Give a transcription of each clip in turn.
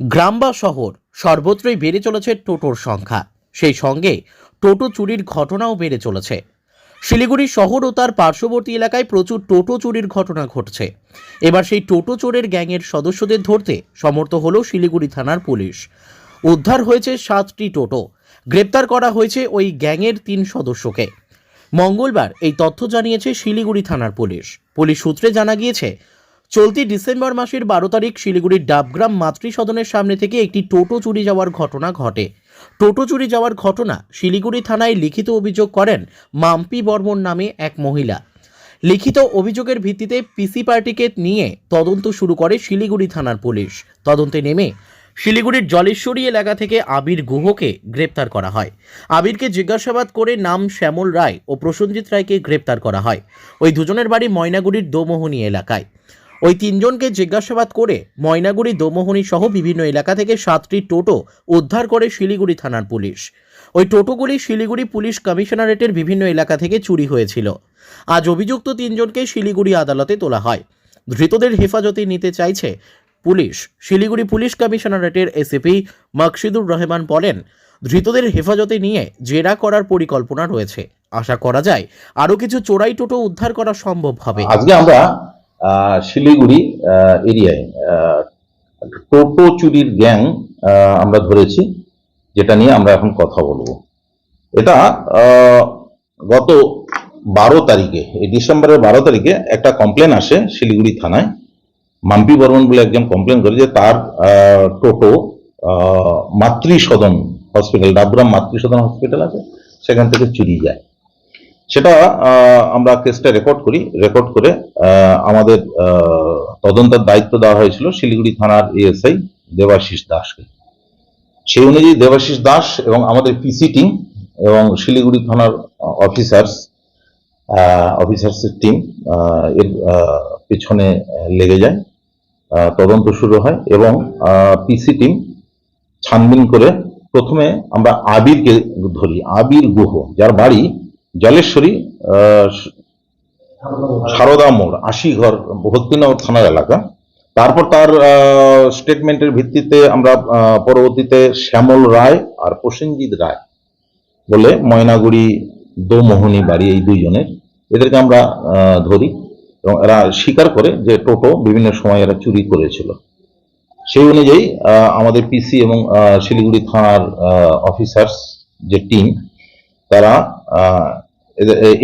গ্রাম বা শহর, সর্বত্রই বেড়ে চলেছে টোটোর সংখ্যা। সেই সঙ্গে টোটো চুরির ঘটনাও বেড়ে চলেছে। শিলিগুড়ি শহর ও তার পার্শ্ববর্তী এলাকায় প্রচুর টোটো চুরির ঘটনা ঘটছে। এবার সেই টোটো চোরের গ্যাংয়ের সদস্যদের ধরতে সমর্থ হলো শিলিগুড়ি থানার পুলিশ। উদ্ধার হয়েছে সাতটি টোটো। গ্রেপ্তার করা হয়েছে ওই গ্যাংয়ের তিন সদস্যকে। মঙ্গলবার এই তথ্য জানিয়েছে শিলিগুড়ি থানার পুলিশ। পুলিশ সূত্রে জানা গিয়েছে চলতি ডিসেম্বর মাসের বারো তারিখ শিলিগুড়ির ডাবগ্রাম মাতৃ সদনের সামনে থেকে একটি টোটো চুরি যাওয়ার ঘটনা ঘটে। টোটো চুরি যাওয়ার ঘটনা শিলিগুড়ি থানায় লিখিত অভিযোগ করেন মাম্পি বর্মন নামে এক মহিলা। লিখিত অভিযোগের ভিত্তিতে পিসি পার্টিকে নিয়ে তদন্ত শুরু করে শিলিগুড়ি থানার পুলিশ। তদন্তে নেমে শিলিগুড়ির জলেশ্বরী এলাকা থেকে আবির গুহকে গ্রেপ্তার করা হয়। আবিরকে জিজ্ঞাসাবাদ করে নাম শ্যামল রায় ও প্রসেনজিৎ রায়কে গ্রেপ্তার করা হয়। ওই দুজনের বাড়ি ময়নাগুড়ির দোমোহনী এলাকায়। ওই তিনজনকে জিজ্ঞাসাবাদ করে ময়নাগুড়ি, দোমোহনী সহ বিভিন্ন এলাকা থেকে সাতটি টোটো উদ্ধার করে শিলিগুড়ি থানার পুলিশ। ওই টোটোগুলি শিলিগুড়ি পুলিশ কমিশনারেটের বিভিন্ন এলাকা থেকে চুরি হয়েছিল। আজ অভিযুক্ত তিনজনকে শিলিগুড়ি আদালতে তোলা হয়। ধৃতদের হেফাজতে নিতে চাইছে পুলিশ। শিলিগুড়ি পুলিশ কমিশনারেটের এসিপি মকসিদুর রহমান বলেন, ধৃতদের হেফাজতে নিয়ে জেরা করার পরিকল্পনা রয়েছে। আশা করা যায় আরও কিছু চোরাই টোটো উদ্ধার করা সম্ভব হবে। আজকে আমরা শিলিগুড়ি এরিয়ায় টোটো চুরির গ্যাং আমরা ধরেছি, যেটা নিয়ে আমরা এখন কথা বলব। এটা গত বারো তারিখে, এই ডিসেম্বরের বারো তারিখে একটা কমপ্লেন আসে শিলিগুড়ি থানায়। মাম্পি বর্মন বলে একজন কমপ্লেন করে যে তার টোটো মাতৃসদন হসপিটাল ডাবগ্রাম মাতৃসদন হসপিটাল আছে, সেখান থেকে চুরি যায়। সেটা আমরা কেসটা রেকর্ড করি। রেকর্ড করে আমাদের তদন্তের দায়িত্ব দেওয়া হয়েছিল শিলিগুড়ি থানার এএসআই দেবাশিস দাসকে। সেই অনুযায়ী দেবাশিস দাস এবং আমাদের পিসি টিম এবং শিলিগুড়ি থানার অফিসার্স অফিসার্সের টিম এর পেছনে লেগে যায় তদন্ত শুরু হয় এবং পিসি টিম ছানবিন করে প্রথমে আমরা আবিরকে ধরি, আবির গুহ, যার বাড়ি জলেশ্বরী সারদা মোড়, আশি ঘর, ভক্তিনগর থানার এলাকা। তারপর তার স্টেটমেন্টের ভিত্তিতে আমরা পরবর্তীতে শ্যামল রায় আর প্রসেনজিৎ রায় বলে ময়নাগুড়ি, দোমোহনী বাড়ি এই দুইজনের, এদেরকে আমরা ধরি এবং এরা স্বীকার করে যে টোটো বিভিন্ন সময় এরা চুরি করেছিল। সেই অনুযায়ী আমাদের পিসি এবং শিলিগুড়ি থানার অফিসার্স যে টিম তারা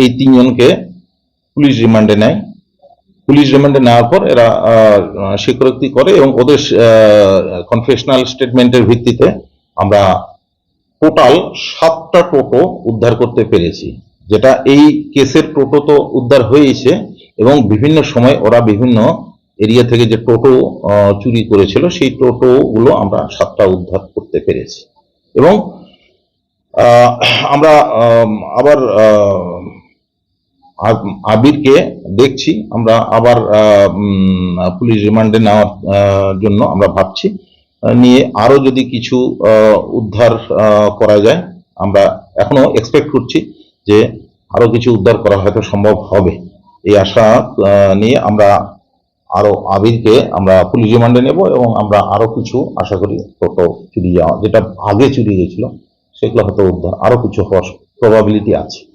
এই তিনজনকে পুলিশ রিমান্ডে নেয়। পুলিশ রিমান্ডে নেওয়ার পর এরা স্বীকারোক্তি করে এবং ওদের কনফেশনাল স্টেটমেন্টের ভিত্তিতে আমরা টোটাল সাতটা টোটো উদ্ধার করতে পেরেছি। যেটা এই কেসের টোটো তো উদ্ধার হয়েছে এবং বিভিন্ন সময় ওরা বিভিন্ন এরিয়া থেকে যে টোটো চুরি করেছিল, সেই টোটোগুলো আমরা সাতটা উদ্ধার করতে পেরেছি। এবং আমরা আবার আবিরকে দেখছি, আমরা আবার পুলিশ রিমান্ডে নেওয়ার জন্য আমরা ভাবছি নিয়ে আরও যদি কিছু উদ্ধার করা যায়, আমরা এখনও এক্সপেক্ট করছি যে আরও কিছু উদ্ধার করা হয়তো সম্ভব হবে। এই আশা নিয়ে আমরা আরও আবিরকে আমরা পুলিশ রিমান্ডে নেব এবং আমরা আরও কিছু আশা করি, টোটো চুরি যাওয়া, যেটা আগে চুরি গেছিল সেগুলো হয়তো উদ্ধার। আরও কিছু হওয়ার প্রবাবিলিটি আছে।